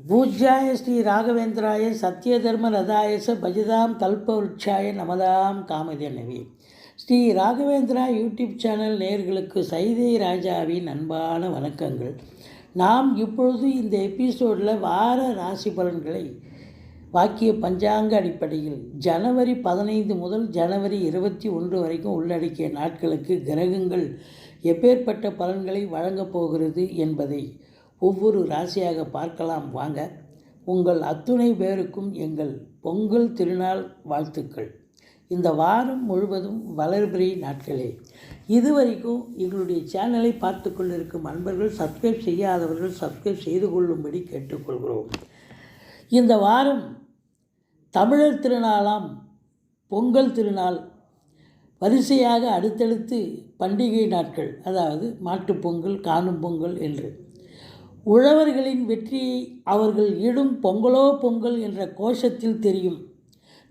பூஜ்யாய ஸ்ரீ ராகவேந்திராய சத்யதர்ம ரதாயச பஜதாம் கல்பவருட்சாய நமதாம் காமதேனவி ஸ்ரீ ராகவேந்திரா யூடியூப் சேனல் நேர்களுக்கு சைதை ராஜாவின் அன்பான வணக்கங்கள். நாம் இப்பொழுது இந்த எபிசோடில் வார ராசி பலன்களை வாக்கிய பஞ்சாங்க அடிப்படையில் ஜனவரி பதினைந்து முதல் ஜனவரி இருபத்தி ஒன்று வரைக்கும் உள்ளடக்கிய நாட்களுக்கு கிரகங்கள் எப்பேற்பட்ட பலன்களை வழங்கப் போகிறது என்பதை ஒவ்வொரு ராசியாக பார்க்கலாம். வாங்க உங்கள் அத்துணை பேருக்கும் எங்கள் பொங்கல் திருநாள் வாழ்த்துக்கள். இந்த வாரம் முழுவதும் வளர்பிறை நாட்களே. இதுவரைக்கும் எங்களுடைய சேனலை பார்த்து கொண்டிருக்கும் அன்பர்கள் சப்ஸ்கிரைப் செய்யாதவர்கள் சப்ஸ்கிரைப் செய்து கொள்ளும்படி கேட்டுக்கொள்கிறோம். இந்த வாரம் தமிழர் திருநாளாம் பொங்கல் திருநாள். வரிசையாக அடுத்தடுத்து பண்டிகை நாட்கள் அதாவது மாட்டுப்பொங்கல் காணும் பொங்கல் என்று. உழவர்களின் வெற்றி அவர்கள் இடும் பொங்கலோ பொங்கல் என்ற கோஷத்தில் தெரியும்.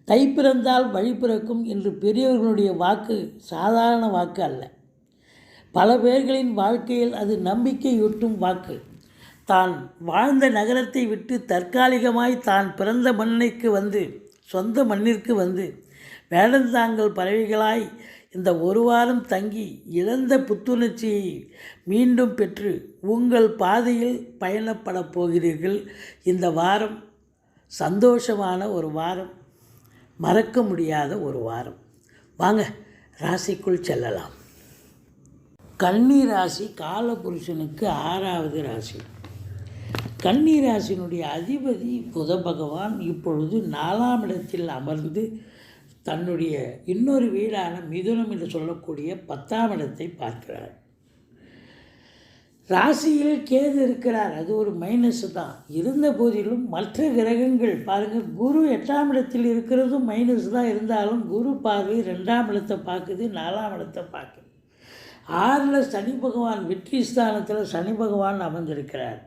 தை பிறந்தால் வழி பிறக்கும் என்று பெரியவர்களுடைய வாக்கு சாதாரண வாக்கு அல்ல. பல பேர்களின் வாழ்க்கையில் அது நம்பிக்கையூட்டும் வாக்கு. தான் வாழ்ந்த நகரத்தை விட்டு தற்காலிகமாய் தான் பிறந்த மண்ணிற்கு வந்து சொந்த மண்ணிற்கு வந்து வேடந்தாங்கள் பறவைகளாய் இந்த ஒரு வாரம் தங்கி இழந்த புத்துணர்ச்சியை மீண்டும் பெற்று உங்கள் பாதையில் பயணப்படப் போகிறீர்கள். இந்த வாரம் சந்தோஷமான ஒரு வாரம் மறக்க முடியாத ஒரு வாரம். வாங்க ராசிக்குள் செல்லலாம். கன்னி ராசி காலபுருஷனுக்கு ஆறாவது ராசி. கன்னி ராசியினுடைய அதிபதி புத பகவான் இப்பொழுது நாலாம் இடத்தில் அமர்ந்து தன்னுடைய இன்னொரு வீடான மிதுனம் என்று சொல்லக்கூடிய பத்தாம் இடத்தை பார்க்கிறார். ராசியில் கேது இருக்கிறார். அது ஒரு மைனஸ் தான். இருந்த போதிலும் மற்ற கிரகங்கள் பாருங்கள் குரு எட்டாம் இடத்தில் இருக்கிறதும் மைனஸ் தான். இருந்தாலும் குரு பார்வை ரெண்டாம் இடத்தை பார்க்குது நாலாம் இடத்தை பார்க்குது. ஆறில் சனி பகவான் வெற்றி ஸ்தானத்தில் சனி பகவான் அமர்ந்திருக்கிறார்.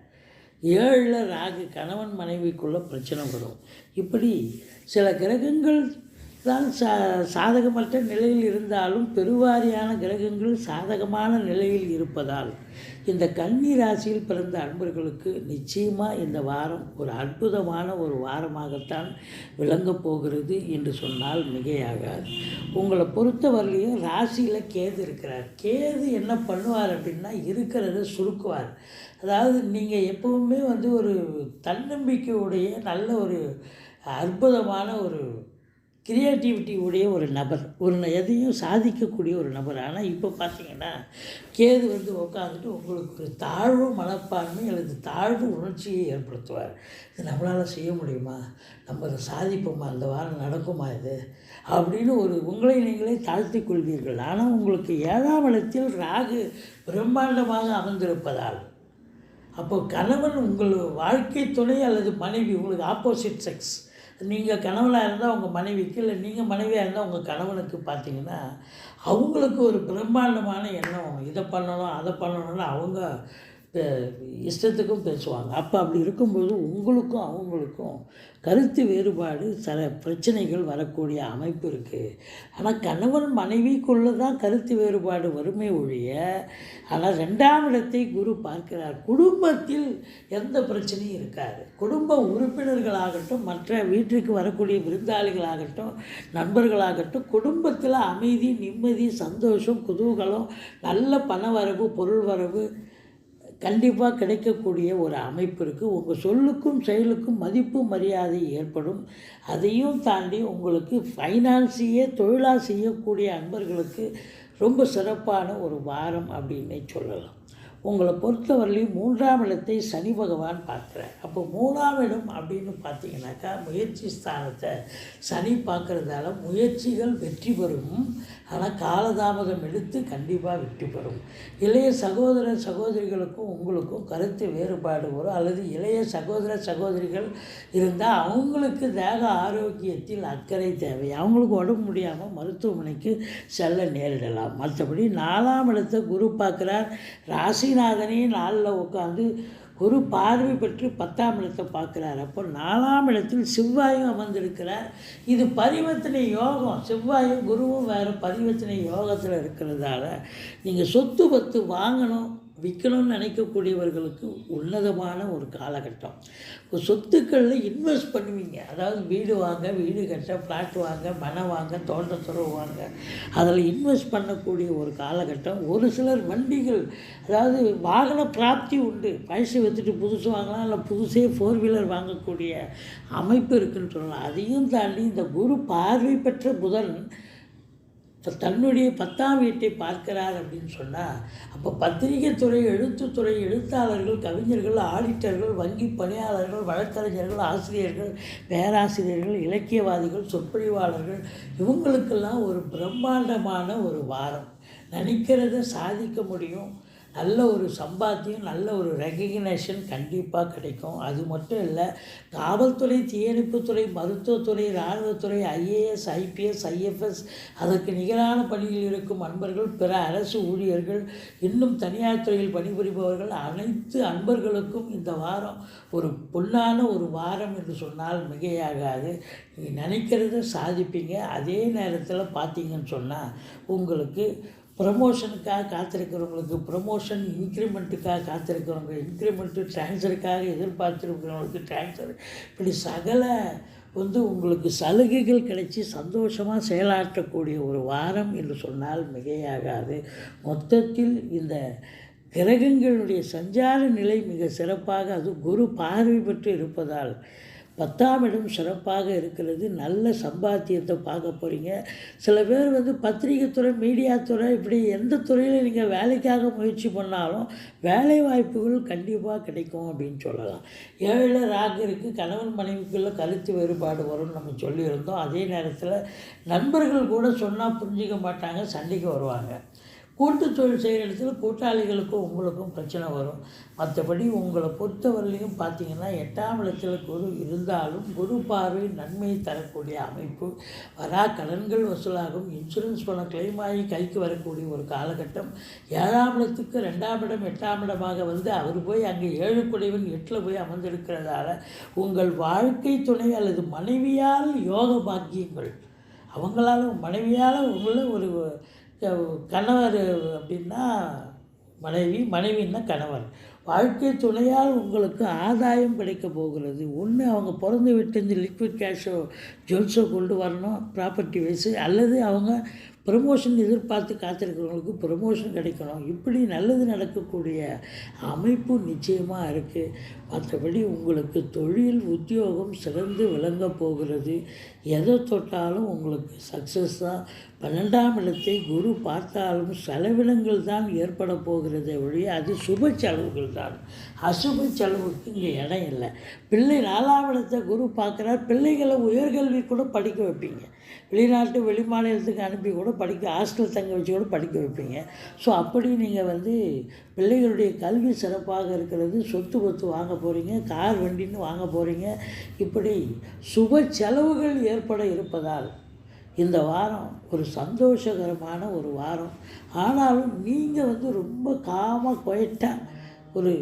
ஏழில் ராகு கணவன் மனைவிக்குள்ள பிரச்சனை வரும். இப்படி சில கிரகங்கள் தான் சா சாதகமற்ற நிலையில் இருந்தாலும் பெருவாரியான கிரகங்கள் சாதகமான நிலையில் இருப்பதால் இந்த கன்னி ராசியில் பிறந்த அன்பர்களுக்கு நிச்சயமாக இந்த வாரம் ஒரு அற்புதமான ஒரு வாரமாகத்தான் விளங்கப் போகிறது என்று சொன்னால் மிகையாகாது. உங்களை பொறுத்தவரையிலையும் ராசியில் கேது இருக்கிறார். கேது என்ன பண்ணுவார் அப்படின்னா இருக்கிறத சுருக்குவார். அதாவது நீங்கள் எப்பவுமே வந்து ஒரு தன்னம்பிக்கையுடைய நல்ல ஒரு அற்புதமான ஒரு கிரியேட்டிவிட்டி உடைய ஒரு நபர் ஒரு எதையும் சாதிக்கக்கூடிய ஒரு நபர். ஆனால் இப்போ பார்த்தீங்கன்னா கேது வந்து உட்காந்துட்டு உங்களுக்கு ஒரு தாழ்வு மனப்பான்மை அல்லது தாழ்வு உணர்ச்சியை ஏற்படுத்துவார். இது நம்மளால் செய்ய முடியுமா? நம்ம அதை சாதிப்போமா? இந்த வாரம் நடக்குமா இது? அப்படின்னு ஒரு உங்களை நீங்களே தாழ்த்தி கொள்வீர்கள். ஆனால் உங்களுக்கு ஏழாம் இடத்தில் ராகு பிரம்மாண்டமாக அமர்ந்திருப்பதால் அப்போ கணவன் உங்கள் வாழ்க்கை துணை அல்லது மனைவி உங்களுக்கு ஆப்போசிட் செக்ஸ் நீங்கள் கணவனாக இருந்தால் உங்கள் மனைவிக்கு இல்லை நீங்கள் மனைவியாக இருந்தால் உங்கள் கணவனுக்கு பார்த்தீங்கன்னா அவங்களுக்கு ஒரு பிரம்மாண்டமான எண்ணம். இதை பண்ணணும் அதை பண்ணணும்னு அவங்க இஷ்டத்துக்கும் பேசுவாங்க. அப்போ அப்படி இருக்கும்போது உங்களுக்கும் அவங்களுக்கும் கருத்து வேறுபாடு சில பிரச்சனைகள் வரக்கூடிய அமைப்பு இருக்குது ஆனால் கணவன் மனைவிக்குள்ளே தான் கருத்து வேறுபாடு வறுமை ஒழிய ஆனால் ரெண்டாம் இடத்தை குரு பார்க்கிறார். குடும்பத்தில் எந்த பிரச்சனையும் இருக்காது. குடும்ப உறுப்பினர்களாகட்டும் மற்ற வீட்டிற்கு வரக்கூடிய விருந்தாளிகளாகட்டும் நண்பர்களாகட்டும் குடும்பத்தில் அமைதி நிம்மதி சந்தோஷம் குதூகலம் நல்ல பண வரவு பொருள் வரவு கண்டிப்பாக கிடைக்கக்கூடிய ஒரு அமைப்பு இருக்குது உங்கள் சொல்லுக்கும் செயலுக்கும் மதிப்பு மரியாதை ஏற்படும். அதையும் தாண்டி உங்களுக்கு ஃபைனான்ஸையே தொழிலாக செய்யக்கூடிய அன்பர்களுக்கு ரொம்ப சிறப்பான ஒரு வாரம் அப்படின்னே சொல்லலாம். உங்களை பொறுத்தவரையிலையும் மூன்றாம் இடத்தை சனி பகவான் பார்க்குறார். அப்போ மூணாம் இடம் அப்படின்னு பார்த்தீங்கன்னாக்கா முயற்சி ஸ்தானத்தை சனி பார்க்குறதால முயற்சிகள் வெற்றி பெறும். ஆனால் காலதாமதம் எடுத்து கண்டிப்பாக வெற்றி பெறும். இளைய சகோதர சகோதரிகளுக்கும் உங்களுக்கும் கருத்து வேறுபாடு வரும். அல்லது இளைய சகோதர சகோதரிகள் இருந்தால் அவங்களுக்கு தேக ஆரோக்கியத்தில் அக்கறை தேவை. அவங்களுக்கு உடம்பு முடியாமல் மருத்துவமனைக்கு செல்ல நேரிடலாம். மற்றபடி நாலாம் இடத்தை குரு பார்க்குறார். ராசி ராசிநாதனே நாளில் உட்காந்து குரு பார்வை பெற்று பத்தாம் இடத்தை பார்க்குறார். அப்போ நாலாம் இடத்தில் செவ்வாயும் அமர்ந்திருக்கிறார். இது பரிவர்த்தனை யோகம். செவ்வாயும் குருவும் வேறு பரிவர்த்தனை யோகத்தில் இருக்கிறதால நீங்கள் சொத்து பத்து வாங்கணும் விற்கணும்னு நினைக்கக்கூடியவர்களுக்கு உன்னதமான ஒரு காலகட்டம். இப்போ சொத்துக்களில் இன்வெஸ்ட் பண்ணுவீங்க. அதாவது வீடு வாங்க வீடு கட்ட ஃப்ளாட் வாங்க மனை வாங்க தோட்டத்துறவு வாங்க. அதில் இன்வெஸ்ட் பண்ணக்கூடிய ஒரு காலகட்டம். ஒரு சிலர் வண்டிகள் அதாவது வாகன பிராப்தி உண்டு. பயசு வச்சுட்டு புதுசு வாங்கலாம் இல்லை புதுசே ஃபோர் வீலர் வாங்கக்கூடிய அமைப்பு இருக்குன்னு சொல்லலாம். அதையும் தாண்டி இந்த குரு பார்வை பெற்ற புதன் தன்னுடைய பத்தாம் வீட்டை பார்க்கிறார் அப்படின்னு சொன்னால் அப்போ பத்திரிகை துறை எழுத்துத்துறை எழுத்தாளர்கள் கவிஞர்கள் ஆடிட்டர்கள் வங்கி பணியாளர்கள் வழக்கறிஞர்கள் ஆசிரியர்கள் பேராசிரியர்கள் இலக்கியவாதிகள் சொற்பொழிவாளர்கள் இவங்களுக்கெல்லாம் ஒரு பிரம்மாண்டமான ஒரு வாரம். நினைக்கிறத சாதிக்க முடியும். நல்ல ஒரு சம்பாத்தியம் நல்ல ஒரு ரெகக்னேஷன் கண்டிப்பாக கிடைக்கும். அது மட்டும் இல்லை காவல்துறை தீயணைப்புத்துறை மருத்துவத்துறை இராணுவத்துறை ஐஏஎஸ் ஐபிஎஸ் ஐஎஃப்எஸ் அதற்கு நிகரான பணியில் இருக்கும் அன்பர்கள் பிற அரசு ஊழியர்கள் இன்னும் தனியார் துறையில் பணிபுரிபவர்கள் அனைத்து அன்பர்களுக்கும் இந்த வாரம் ஒரு பொன்னான ஒரு வாரம் என்று சொன்னால் மிகையாகாது. நீங்கள் நினைக்கிறத சாதிப்பீங்க. அதே நேரத்தில் பார்த்தீங்கன்னு சொன்னால் உங்களுக்கு ப்ரமோஷனுக்காக காத்திருக்கிறவங்களுக்கு ப்ரமோஷன் இன்க்ரிமெண்ட்டுக்காக காத்திருக்கிறவங்க இன்க்ரிமெண்ட்டு ட்ரான்ஸ்ஃபருக்காக எதிர்பார்த்துருக்கிறவங்களுக்கு ட்ரான்ஸ்ஃபர் இப்படி சகல வந்து உங்களுக்கு சலுகைகள் கிடைச்சி சந்தோஷமாக செயலாற்றக்கூடிய ஒரு வாரம் என்று சொன்னால் மிகையாகாது. மொத்தத்தில் இந்த கிரகங்களுடைய சஞ்சார நிலை மிக சிறப்பாக அது குரு பார்வை பெற்று இருப்பதால் பத்தாம் இடம் சிறப்பாக இருக்கிறது. நல்ல சம்பாத்தியத்தை பார்க்க போகிறீங்க சில பேர் வந்து பத்திரிகை துறை மீடியா துறை இப்படி எந்த துறையில் நீங்கள் வேலைக்காக முயற்சி பண்ணாலும் வேலை வாய்ப்புகள் கண்டிப்பாக கிடைக்கும் அப்படின்னு சொல்லலாம். ஏழில் ராகு இருக்குது கணவன் மனைவிக்குள்ள கருத்து வேறுபாடு வரும்னு நம்ம சொல்லியிருந்தோம். அதே நேரத்தில் நண்பர்கள் கூட சொன்னால் புரிஞ்சிக்க மாட்டாங்க சண்டைக்கு வருவாங்க. கூட்டு தொழில் செய்கிற இடத்துல கூட்டாளிகளுக்கும் உங்களுக்கும் பிரச்சனை வரும். மற்றபடி உங்களை பொறுத்தவரையிலையும் பார்த்தீங்கன்னா எட்டாம் இடத்துல குரு இருந்தாலும் குரு பார்வை நன்மையை தரக்கூடிய அமைப்பு. வரா கடன்கள் வசூலாகும். இன்சூரன்ஸ் பணம் கிளைம் ஆகி கைக்கு வரக்கூடிய ஒரு காலகட்டம். ஏழாம் இடத்துக்கு ரெண்டாம் இடம் எட்டாம் இடமாக வந்து அவர் போய் அங்கே ஏழு குடைவன் எட்டில் போய் அமர்ந்திருக்கிறதால உங்கள் வாழ்க்கை துணை அல்லது மனைவியால் யோக பாக்கியங்கள் அவங்களால மனைவியால் உள்ள ஒரு கணவர் அப்படின்னா மனைவி மனைவின்னா கணவர். வாழ்க்கை துணையால் உங்களுக்கு ஆதாயம் கிடைக்க போகிறது. ஒன்று அவங்க பிறந்து விட்டு இந்த லிக்விட் கேஷோ ஜுவல்ஸோ கொண்டு வரணும் ப்ராப்பர்ட்டி வைஸு அல்லது அவங்க ப்ரமோஷன் எதிர்பார்த்து காத்திருக்கிறவங்களுக்கு ப்ரமோஷன் கிடைக்கணும். இப்படி நல்லது நடக்கக்கூடிய அமைப்பு நிச்சயமாக இருக்குது மற்றபடி உங்களுக்கு தொழில் உத்தியோகம் சிறந்து விளங்க போகிறது. எதை தொட்டாலும் உங்களுக்கு சக்ஸஸ் தான் பன்னெண்டாம் இடத்தை குரு பார்த்தாலும் செலவினங்கள் தான் ஏற்பட போகிறதே ஒழிய அது சுப செலவுகள் தான். அசுப செலவுக்கு இங்கே இடம் இல்லை. பிள்ளை நாலாம் இடத்தை குரு பார்க்குறார். பிள்ளைகளை உயர்கல்வி கூட படிக்க வைப்பீங்க. வெளிநாட்டு வெளி மாநிலத்துக்கு அனுப்பி கூட படிக்க ஹாஸ்டல் தங்க வச்சு கூட படிக்க வைப்பீங்க. ஸோ அப்படி நீங்கள் வந்து பிள்ளைகளுடைய கல்வி சிறப்பாக இருக்கிறது. சொத்து பத்து வாங்க போகிறீங்க கார் வண்டின்னு வாங்க போகிறீங்க இப்படி சுப செலவுகள் ஏற்பட இருப்பதால் இந்த வாரம் ஒரு சந்தோஷகரமான ஒரு வாரம். ஆனாலும் நீங்கள் வந்து ரொம்ப காம குயட்டாக ஒரு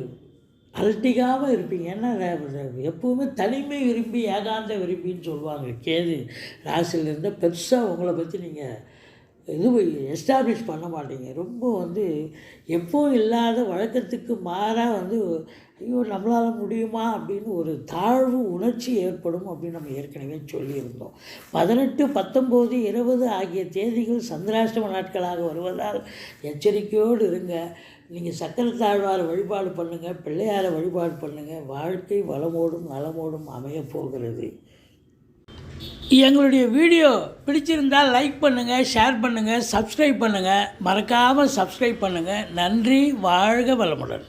அலட்டிக்காமல் இருப்பீங்க. ஏன்னா எப்பவுமே தனிமை விரும்பி ஏகாந்த விரும்பின்னு சொல்லுவாங்க. கேது ராசியில் பெருசாக உங்களை பற்றி நீங்கள் இது எஸ்டாப்ளிஷ் பண்ண மாட்டீங்க. ரொம்ப வந்து எப்பவும் இல்லாத வழக்கத்துக்கு மாறாக வந்து ஐயோ நம்மளால் முடியுமா அப்படின்னு ஒரு தாழ்வு உணர்ச்சி ஏற்படும் அப்படின்னு நம்ம ஏற்கனவே சொல்லியிருந்தோம். பதினெட்டு பத்தொம்போது இருபது ஆகிய தேதிகள் சந்திராஷ்டம நாட்களாக வருவதால் எச்சரிக்கையோடு இருங்க. நீங்கள் சக்கர தாழ்வார வழிபாடு பண்ணுங்கள் பிள்ளையார வழிபாடு பண்ணுங்கள் வாழ்க்கை வளமோடும் நலமோடும் அமையப் போகிறது. எங்களுடைய வீடியோ பிடிச்சிருந்தால் லைக் பண்ணுங்கள் ஷேர் பண்ணுங்கள் சப்ஸ்கிரைப் பண்ணுங்கள் மறக்காமல் சப்ஸ்கிரைப் பண்ணுங்கள் நன்றி வாழ்க வளமுடன்.